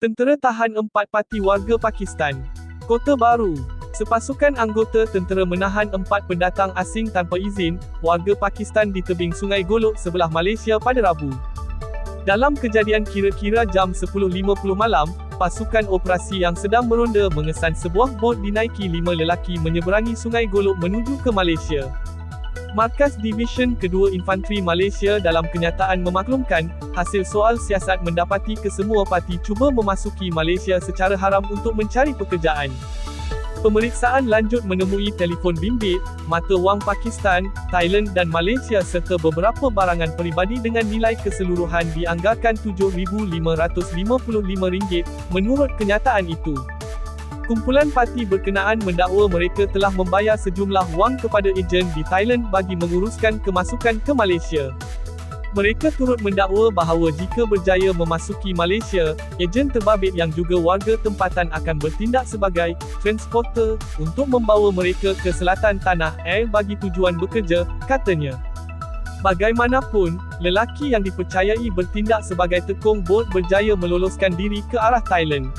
Tentera tahan empat parti warga Pakistan. Kota Baru. Sepasukan anggota tentera menahan empat pendatang asing tanpa izin, warga Pakistan di tebing Sungai Golok sebelah Malaysia pada Rabu. Dalam kejadian kira-kira jam 10.50 malam, pasukan operasi yang sedang meronda mengesan sebuah bot dinaiki lima lelaki menyeberangi Sungai Golok menuju ke Malaysia. Markas Division Kedua Infanteri Malaysia dalam kenyataan memaklumkan, hasil soal siasat mendapati kesemua parti cuba memasuki Malaysia secara haram untuk mencari pekerjaan. Pemeriksaan lanjut menemui telefon bimbit, mata wang Pakistan, Thailand dan Malaysia serta beberapa barangan peribadi dengan nilai keseluruhan dianggarkan RM7,555 menurut kenyataan itu. Kumpulan parti berkenaan mendakwa mereka telah membayar sejumlah wang kepada ejen di Thailand bagi menguruskan kemasukan ke Malaysia. Mereka turut mendakwa bahawa jika berjaya memasuki Malaysia, ejen terbabit yang juga warga tempatan akan bertindak sebagai transporter untuk membawa mereka ke selatan tanah air bagi tujuan bekerja, katanya. Bagaimanapun, lelaki yang dipercayai bertindak sebagai tekong bot berjaya meloloskan diri ke arah Thailand.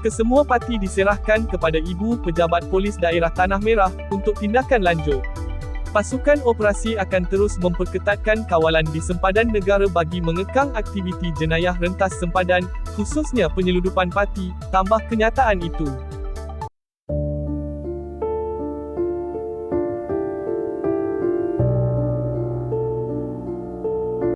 Kesemua parti diserahkan kepada Ibu Pejabat Polis Daerah Tanah Merah untuk tindakan lanjut. Pasukan operasi akan terus memperketatkan kawalan di sempadan negara bagi mengekang aktiviti jenayah rentas sempadan, khususnya penyeludupan parti, tambah kenyataan itu.